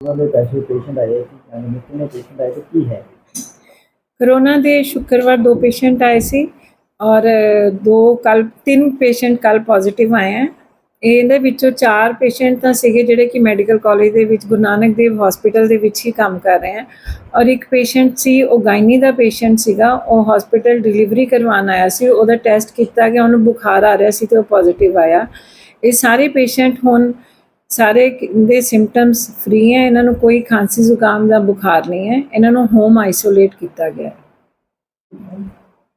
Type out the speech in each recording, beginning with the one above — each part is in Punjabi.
ਉਹਨਾਂ ਦੇ ਪੈਸੇ ਪੇਸ਼ੈਂਟ ਆਏ ਸੀ ਯਾਨੀ ਕਿੰਨੇ ਪੇਸ਼ੈਂਟ ਆਏ, ਤੇ ਕੀ ਹੈ? ਕੋਰੋਨਾ ਦੇ ਸ਼ੁੱਕਰਵਾਰ ਦੋ ਪੇਸ਼ੈਂਟ ਆਏ ਸੀ ਔਰ ਦੋ ਕੱਲ ਤਿੰਨ ਪੇਸ਼ੈਂਟ ਕੱਲ ਪੋਜ਼ਿਟਿਵ ਆਏ ਹੈ ਇਹਦੇ ਵਿੱਚੋਂ ਚਾਰ ਪੇਸ਼ੈਂਟ ਤਾਂ ਸੀਗੇ ਜਿਹੜੇ ਕਿ ਮੈਡੀਕਲ ਕਾਲਜ ਦੇ ਵਿੱਚ, ਗੁਰੂ ਨਾਨਕ ਦੇਵ ਹਸਪੀਟਲ ਦੇ ਵਿੱਚ ਹੀ ਕੰਮ ਕਰ ਰਹੇ ਹੈ ਔਰ ਇੱਕ ਪੇਸ਼ੈਂਟ ਸੀ, ਉਹ ਗਾਇਨੀ ਦਾ ਪੇਸ਼ੈਂਟ ਸੀਗਾ, ਉਹ ਹਸਪੀਟਲ ਡਿਲੀਵਰੀ ਕਰਵਾਉਣ ਆਇਆ ਸੀ, ਉਹਦਾ ਟੈਸਟ ਕੀਤਾ ਗਿਆ, ਉਹਨੂੰ ਬੁਖਾਰ ਆ ਰਿਹਾ ਸੀ ਤੇ ਉਹ ਪੋਜ਼ਿਟਿਵ ਆਇਆ। ਇਹ ਸਾਰੇ ਪੇਸ਼ੈਂਟ ਹੁਣ ਸਾਰੇ ਦੇ ਸਿੰਪਟਮਸ ਫ੍ਰੀ ਹੈ ਇਹਨਾਂ ਨੂੰ ਕੋਈ ਖਾਂਸੀ ਜ਼ੁਕਾਮ ਦਾ ਬੁਖਾਰ ਨਹੀਂ ਹੈ ਇਹਨਾਂ ਨੂੰ ਹੋਮ ਆਈਸੋਲੇਟ ਕੀਤਾ ਗਿਆ ਹੈ।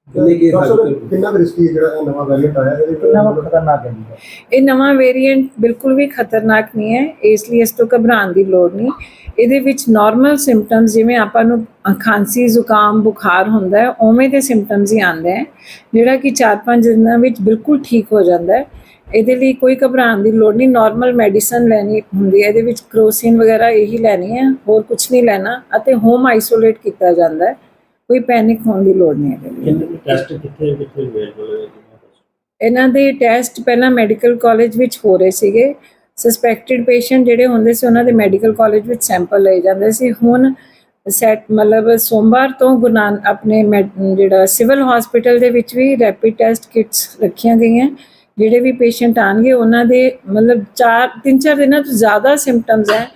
ਕਿੰਨੇ ਕੇਸ ਡਾਕਟਰ ਹਾਲੇ ਸਾਹਿਬ, ਕਿੰਨਾ ਕੁ ਰਿਸਕੀ ਜਿਹੜਾ ਇਹ ਨਵਾਂ ਵੈਰੀਐਂਟ ਆਇਆ ਇਹਦੇ ਕਿੰਨਾ ਕੁ ਖਤਰਨਾਕ ਹੈ ਜੀ? ਇਹ? ਇਹ ਨਵਾਂ ਵੇਰੀਐਂਟ ਬਿਲਕੁਲ ਵੀ ਖਤਰਨਾਕ ਨਹੀਂ ਹੈ ਇਸ ਲਈ ਇਸ ਤੋਂ ਘਬਰਾਉਣ ਦੀ ਲੋੜ ਨਹੀਂ। ਇਹਦੇ ਵਿੱਚ ਨਾਰਮਲ ਸਿੰਪਟਮਸ ਜਿਵੇਂ ਆਪਾਂ ਨੂੰ ਖਾਂਸੀ ਜ਼ੁਕਾਮ ਬੁਖਾਰ ਹੁੰਦਾ ਹੈ ਉਵੇਂ ਦੇ ਸਿੰਪਟਮਸ ਹੀ ਆਉਂਦੇ ਹੈ ਜਿਹੜਾ ਕਿ 4-5 ਦਿਨਾਂ ਵਿੱਚ ਬਿਲਕੁਲ ਠੀਕ ਹੋ ਜਾਂਦਾ ਹੈ। ਇਹਦੇ ਲਈ ਕੋਈ ਘਬਰਾਉਣ ਦੀ ਲੋੜ ਨਹੀਂ ਨਾਰਮਲ ਮੈਡੀਸਨ ਲੈਣੀ ਹੁੰਦੀ ਹੈ ਇਹਦੇ ਵਿੱਚ ਕਰੋਸਿਨ ਵਗੈਰਾ ਇਹੀ ਲੈਣੀ ਹੈ ਹੋਰ ਕੁਝ ਨਹੀਂ ਲੈਣਾ ਅਤੇ ਹੋਮ ਆਈਸੋਲੇਟ ਕੀਤਾ ਜਾਂਦਾ ਹੈ ਕੋਈ ਪੈਨਿਕ ਹੋਣ ਦੀ ਲੋੜ ਨਹੀਂ ਹੈ ਇਹਦੇ ਲਈ ਕਿੰਨੇ ਟੈਸਟ ਕਿੱਥੇ ਕਿੱਥੇ ਅਵੇਲੇਬਲ ਹੈ ਇਹਨਾਂ ਦੇ ਟੈਸਟ ਪਹਿਲਾਂ ਮੈਡੀਕਲ ਕਾਲਜ ਵਿੱਚ ਹੋ ਰਹੇ ਸੀਗੇ ਸਸਪੈਕਟਡ ਪੇਸ਼ੈਂਟ ਜਿਹੜੇ ਹੁੰਦੇ ਸੀ ਉਹਨਾਂ ਦੇ ਮੈਡੀਕਲ ਕਾਲਜ ਵਿੱਚ ਸੈਂਪਲ ਲਏ ਜਾਂਦੇ ਸੀ। ਹੁਣ ਸੈਟ ਮਤਲਬ ਸੋਮਵਾਰ ਤੋਂ ਗੁਨਾਨ ਆਪਣੇ ਜਿਹੜਾ ਸਿਵਲ ਹਸਪੀਟਲ ਦੇ ਵਿੱਚ ਵੀ ਰੈਪਿਡ ਟੈਸਟ ਕਿਟਸ ਰੱਖੀਆਂ ਗਈਆਂ। ਜਿਹੜੇ ਵੀ ਪੇਸ਼ੈਂਟ ਆਣਗੇ ਉਹਨਾਂ ਦੇ ਮਤਲਬ 4 3-4 ਦਿਨਾਂ ਤੋਂ ਜ਼ਿਆਦਾ ਸਿੰਪਟਮਸ ਹੈ।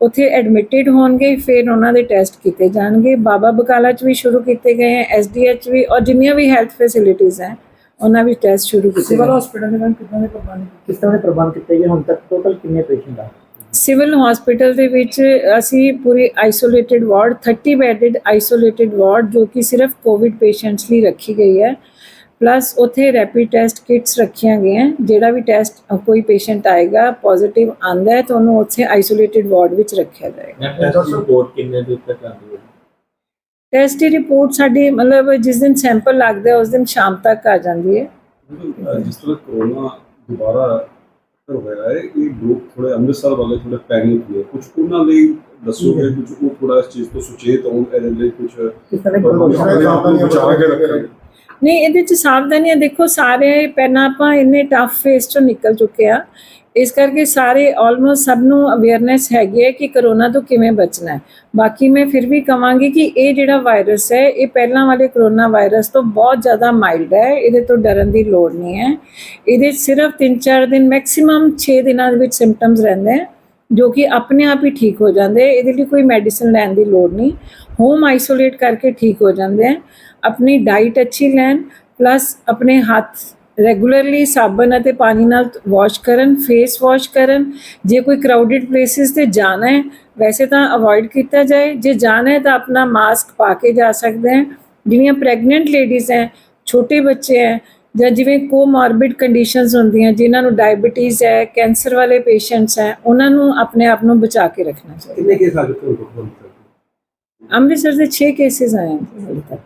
ਉੱਥੇ ਐਡਮਿਟਡ ਹੋਣਗੇ ਫਿਰ ਉਹਨਾਂ ਦੇ ਟੈਸਟ ਕੀਤੇ ਜਾਣਗੇ। ਬਾਬਾ ਬਕਾਲਾ ਚ ਵੀ ਸ਼ੁਰੂ ਕੀਤੇ ਗਏ ਹੈ ਐਸਡੀਐਚ ਵੀ ਔਰ ਜਿੰਨੀਆਂ ਵੀ ਹੈਲਥ ਫੈਸਿਲਿਟੀਜ਼ ਹੈ ਉਹਨਾਂ ਵਿੱਚ ਟੈਸਟ ਸ਼ੁਰੂ ਕੀਤੇ ਸਿਵਲ ਹਸਪੀਟਲ ਦੇ ਵਿੱਚ ਕਿੰਨੇ ਪ੍ਰਬੰਧ ਕਿਸ ਤਰ੍ਹਾਂ ਦੇ ਪ੍ਰਬੰਧ ਕੀਤੇ ਗਏ? ਹੁਣ ਤੱਕ ਟੋਟਲ ਕਿੰਨੇ ਪੇਸ਼ੈਂਟ ਆ? ਸਿਵਲ ਹਸਪੀਟਲ ਦੇ ਵਿੱਚ ਅਸੀਂ ਪੂਰੀ isolated ward 30 bedded isolated ward ਜੋ ਕਿ ਸਿਰਫ ਕੋਵਿਡ ਪੇਸ਼ੈਂਟਸ ਲਈ ਰੱਖੀ ਗਈ ਹੈ। ਪਲੱਸ ਉੱਥੇ ਰੈਪਿਡ ਟੈਸਟ ਕਿਟਸ ਰੱਖੀਆਂ ਗਈਆਂ ਜਿਹੜਾ ਵੀ ਟੈਸਟ ਕੋਈ ਪੇਸ਼ੈਂਟ ਆਏਗਾ ਪੋਜ਼ਿਟਿਵ ਆਂਦਾ ਹੈ ਤਾਂ ਉਹਨੂੰ ਉੱਥੇ ਆਈਸੋਲੇਟਿਡ ਵਾਰਡ ਵਿੱਚ ਰੱਖਿਆ ਜਾਏਗਾ। ਟੈਸਟ ਰਿਪੋਰਟ ਕਿੰਨੇ ਦਿਨ ਤੱਕ ਆਉਂਦੀ ਹੈ? ਟੈਸਟ ਦੀ ਰਿਪੋਰਟ ਸਾਡੀ ਮਤਲਬ ਜਿਸ ਦਿਨ ਸੈਂਪਲ ਲੱਗਦਾ ਹੈ ਉਸ ਦਿਨ ਸ਼ਾਮ ਤੱਕ ਆ ਜਾਂਦੀ ਹੈ। ਜਿਸ ਤਰ੍ਹਾਂ ਕਰੋਨਾ ਦੁਬਾਰਾ ਅਸਰ ਹੋਇਆ ਹੈ ਇਹ ਲੋਕ ਥੋੜੇ ਅੰਮ੍ਰਿਤਸਰ ਵਾਲੇ ਥੋੜੇ ਪੈਨਿਕ ਹੋਏ ਕੁਝ ਉਹਨਾਂ ਲਈ ਦੱਸੋਗੇ ਕੁਝ ਉਹ ਥੋੜਾ ਇਸ ਚੀਜ਼ ਤੋਂ ਸੁਚੇਤ ਹੋਣ ਇਹਦੇ ਲਈ ਕੁਝ ਕਿਸ ਤਰ੍ਹਾਂ ਦੇ ਆਪਣੇ ਪ੍ਰਬੰਧ ਆਪ ਨੂੰ ਬਚਾ ਕੇ ਰੱਖਣ ਨਹੀਂ, ਇਹਦੇ ਚ ਸਾਵਧਾਨੀਆਂ ਦੇਖੋ, ਸਾਰੇ ਪਹਿਲਾਂ ਆਪਾਂ ਇੰਨੇ ਟਫ ਫੇਸ ਚੋਂ ਨਿਕਲ ਚੁੱਕੇ ਆ। ਇਸ ਕਰਕੇ ਸਾਰੇ ਆਲਮੋਸਟ ਸਭ ਨੂੰ ਅਵੇਅਰਨੈਸ ਹੈਗੀ ਹੈ ਕਿ ਕਰੋਨਾ ਤੋਂ ਕਿਵੇਂ ਬਚਣਾ ਹੈ। ਬਾਕੀ ਮੈਂ ਫਿਰ ਵੀ ਕਹਾਂਗੀ ਕਿ ਇਹ ਜਿਹੜਾ ਵਾਇਰਸ ਹੈ, ਇਹ ਪਹਿਲਾਂ ਵਾਲੇ ਕਰੋਨਾ ਵਾਇਰਸ ਤੋਂ ਬਹੁਤ ਜ਼ਿਆਦਾ ਮਾਈਲਡ ਹੈ, ਇਹਦੇ ਤੋਂ ਡਰਨ ਦੀ ਲੋੜ ਨਹੀਂ ਹੈ। ਇਹਦੇ ਸਿਰਫ 3-4 ਦਿਨ ਮੈਕਸਿਮਮ 6 ਦਿਨਾਂ ਦੇ ਵਿੱਚ ਸਿੰਪਟਮਸ ਰਹਿੰਦੇ ਹੈ। ਜੋ ਕਿ ਆਪਣੇ ਆਪ ਹੀ ਠੀਕ ਹੋ ਜਾਂਦੇ ਇਹਦੇ ਲਈ ਕੋਈ ਮੈਡੀਸਿਨ ਲੈਣ ਦੀ ਲੋੜ ਨਹੀਂ। ਹੋਮ ਆਈਸੋਲੇਟ ਕਰਕੇ ਠੀਕ ਹੋ ਜਾਂਦੇ ਹੈ ਆਪਣੀ ਡਾਈਟ ਅੱਛੀ ਲੈਣ ਪਲੱਸ ਆਪਣੇ ਹੱਥ ਰੈਗੂਲਰਲੀ ਸਾਬਣ ਅਤੇ ਪਾਣੀ ਨਾਲ ਵਾਸ਼ ਕਰਨ ਫੇਸ ਵਾਸ਼ ਕਰਨ। ਜੇ ਕੋਈ ਕਰਾਊਡਡ ਪਲੇਸਿਸ ਤੇ ਜਾਣਾ ਹੈ, ਵੈਸੇ ਤਾਂ ਅਵੋਇਡ ਕੀਤਾ ਜਾਏ। ਜੇ ਜਾਣਾ ਹੈ ਤਾਂ ਆਪਣਾ ਮਾਸਕ ਪਾ ਕੇ ਜਾ ਸਕਦੇ ਹੈ ਜਿਹੜੀਆਂ ਪ੍ਰੈਗਨੈਂਟ ਲੇਡੀਜ਼ ਹੈ, ਛੋਟੇ ਬੱਚੇ ਹੈ ਜਾਂ ਜਿਵੇਂ ਕੋਮੋਰਬਿਡ ਕੰਡੀਸ਼ਨਸ ਹੁੰਦੀਆਂ ਜਿਨ੍ਹਾਂ ਨੂੰ ਡਾਇਬੀਟੀਜ਼ ਹੈ ਕੈਂਸਰ ਵਾਲੇ ਪੇਸ਼ੈਂਟਸ ਹੈ ਉਹਨਾਂ ਨੂੰ ਆਪਣੇ ਆਪ ਨੂੰ ਬਚਾ ਕੇ ਰੱਖਣਾ ਚਾਹੀਦਾ। ਕਿੰਨੇ ਕੇਸ ਹਾਲੇ ਤੱਕ ਅੰਮ੍ਰਿਤਸਰ ਦੇ 6 ਕੇਸਿਸ ਆਏ ਹਨ ਹਾਲੇ ਤੱਕ।